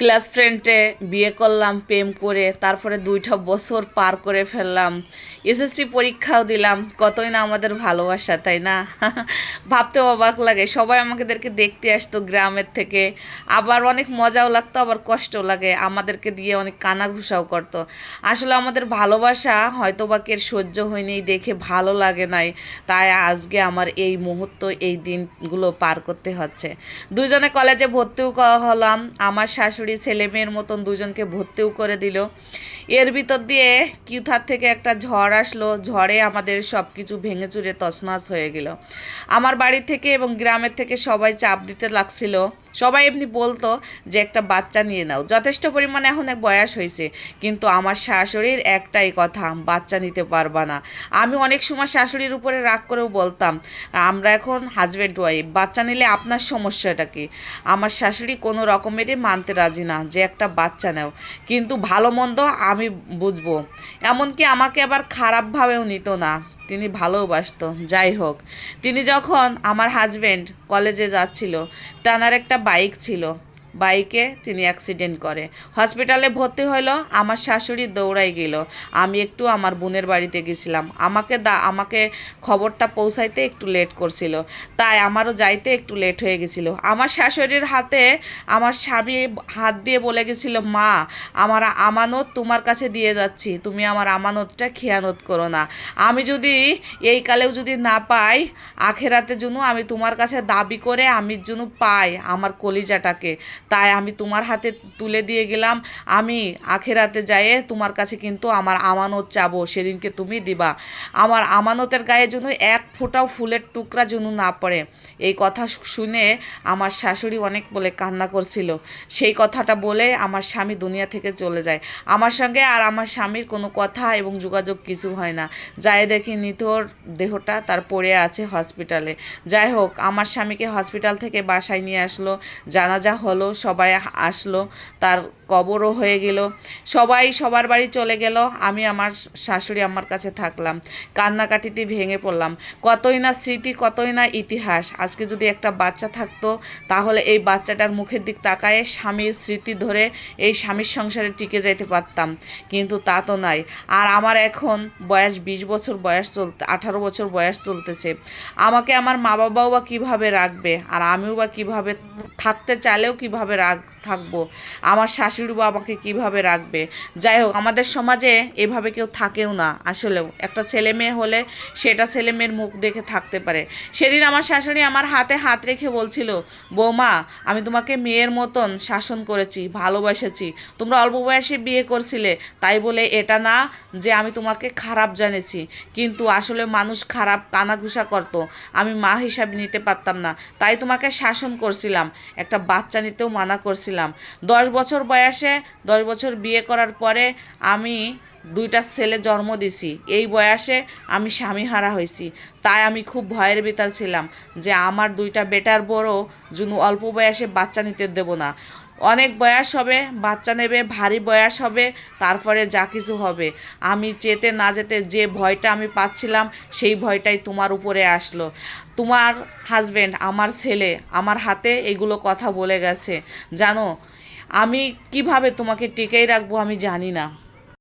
Class ফ্রেন্ডে বিয়ে করলাম, প্রেম করে, তারপরে দুইটা বছর পার করে ফেললাম। এসএসসি পরীক্ষাও দিলাম, কতই না আমাদের ভালোবাসা, তাই না? ভাবতে অবাক লাগে, সবাই আমাদেরকে দেখতে আসতো গ্রামের থেকে। আবার অনেক মজাও লাগতো, আবার কষ্টও লাগে, আমাদেরকে দিয়ে অনেক কানাঘুষাও করতো। আসলে আমাদের ভালোবাসা হয়তো বা কের সহ্য হয়নি, দেখে ভালো লাগে নাই। তাই আজকে আমার এই মুহূর্ত, এই দিনগুলো পার করতে হচ্ছে। দুজনে কলেজে ভর্তিও হলাম, আমার শাশুড়ি ছেলে মেয়ের মতন দুজনকে ভর্তিও করে দিল। এর ভিতর দিয়ে কিউথার থেকে একটা ঝড় আসলো। ঝড়ে আমাদের সব কিছু ভেঙে চুরে তছনাছ হয়ে গেল। আমার বাড়ি থেকে এবং গ্রামের থেকে সবাই চাপ দিতে লাগছিল। সবাই এমনি বলতো যে একটা বাচ্চা নিয়ে নাও। যথেষ্ট পরিমাণে এখন এক বয়স হয়েছে, কিন্তু আমার শাশুড়ির একটাই কথা, বাচ্চা নিতে পারবা না। আমি অনেক সময় শাশুড়ির উপরে রাগ করেও বলতাম, আমরা এখন হাজব্যান্ড ওয়াইফ বাচ্চা নিলে আপনার সমস্যাটা কি? আমার শাশুড়ি কোনো রকমেরই মানতে রাজি না, যে একটা বাচ্চা নেও। কিন্তু ভালো মন্দ আমি বুঝব। এমনকি আমাকে আবার খারাপভাবেও নিত না। তিনি ভালোবাসত যাই হোক। তিনি যখন আমার হাজব্যান্ড কলেজে যাচ্ছিল তেনার একটা বাইক ছিল। বাইকে তিনি অ্যাক্সিডেন্ট করে। হসপিটালে ভর্তি হলো আমার শাশুড়ি দৌড়াই গেল। আমি একটু আমার বোনের বাড়িতে গেছিলাম। আমাকে দা, আমাকে খবরটা পৌঁছাইতে একটু লেট করছিল। তাই আমারও যাইতে একটু লেট হয়ে গেছিল। আমার শাশুড়ির হাতে আমার স্বামী হাত দিয়ে বলে গেছিল, মা, আমার আমানত তোমার কাছে দিয়ে যাচ্ছি। তুমি আমার আমানতটা খেয়ানত করো না। আমি যদি এই কালেও যদি না পাই, আখেরাতে জন্য আমি তোমার কাছে দাবি করে আমি জন্য পাই আমার কলিজাটাকে। তাই আমি তোমার হাতে তুলে দিয়ে গেলাম। আমি আখেরাতে যাইয়ে তোমার কাছে কিন্তু আমার আমানত চাবো, সেদিনকে তুমি দিবা। আমার আমানতের গায়ে যেন এক ফোঁটাও ফুলের টুকরা যেন না পড়ে। এই কথা শুনে আমার শাশুড়ি অনেক বলে কান্না করছিল। সেই কথাটা বলে আমার স্বামী দুনিয়া থেকে চলে যায়। আমার সঙ্গে আর আমার স্বামীর কোনো কথা এবং যোগাযোগ কিছু হয় না। যাই দেখি নিথর দেহটা তার পড়ে আছে হসপিটালে। যাই হোক, আমার স্বামীকে হসপিটাল থেকে বাসায় নিয়ে আসলো। জানাজা হলো সবাই আসলো, তার কবরও হয়ে গেল। সবাই সবার বাড়ি চলে গেল, আমি আমার শাশুড়ি আমার কাছে থাকলাম। কান্নাকাটিতে ভেঙে পড়লাম। কতই না স্মৃতি, কতই না ইতিহাস। আজকে যদি একটা বাচ্চা থাকতো, তাহলে এই বাচ্চাটার মুখের দিক তাকায়ে স্বামীর স্মৃতি ধরে এই স্বামীর সংসারে টিকে যেতে পারতাম। কিন্তু তা তো নাই। আর আমার এখন বয়স বিশ বছর বয়স চলতে, আঠারো বছর বয়স চলতেছে। আমাকে আমার মা বাবাও বা কীভাবে রাখবে? আর আমিও বা কীভাবে থাকতে চাইলেও কীভাবে রাখ থাকব? আমার শাশুড়ি বা আমাকে কীভাবে রাখবে? যাই হোক আমাদের সমাজে এভাবে কেউ থাকেও না আসলেও। একটা ছেলে মেয়ে হলে সেটা ছেলে মেয়ের মুখ দেখে থাকতে পারে। সেদিন আমার শাশুড়ি আমার হাতে হাত রেখে বলছিল, বৌমা, আমি তোমাকে মেয়ের মতন শাসন করেছি, ভালোবাসেছি। তোমরা অল্প বয়সে বিয়ে করছিলে, তাই বলে এটা না যে আমি তোমাকে খারাপ জানেছি। কিন্তু আসলে মানুষ খারাপ কানাঘুষা করতো। আমি মা হিসাবে নিতে পারতাম না। তাই তোমাকে শাসন করছিলাম। একটা বাচ্চা নিতেও মানা করছিলাম। দশ বছর বয়সে, দশ বছর বিয়ে করার পরে আমি দুইটা ছেলে জন্ম দিছি। এই বয়সে আমি স্বামী হারা হয়েছি। তাই আমি খুব ভয়ের ভেতর ছিলাম যে আমার দুইটা বেটার বড় জুনু অল্প বয়সে বাচ্চা নিতে দেব না। অনেক বয়স হবে, বাচ্চা নেবে, ভারী বয়স হবে, তারপরে যা কিছু হবে। আমি যেতে না যেতে যে ভয়টা আমি পাচ্ছিলাম, সেই ভয়টাই তোমার উপরে আসলো। তোমার হাজব্যান্ড আমার ছেলে, আমার হাতে এগুলো কথা বলে গেছে। জানো, আমি কীভাবে তোমাকে টিকেই রাখব আমি জানি না।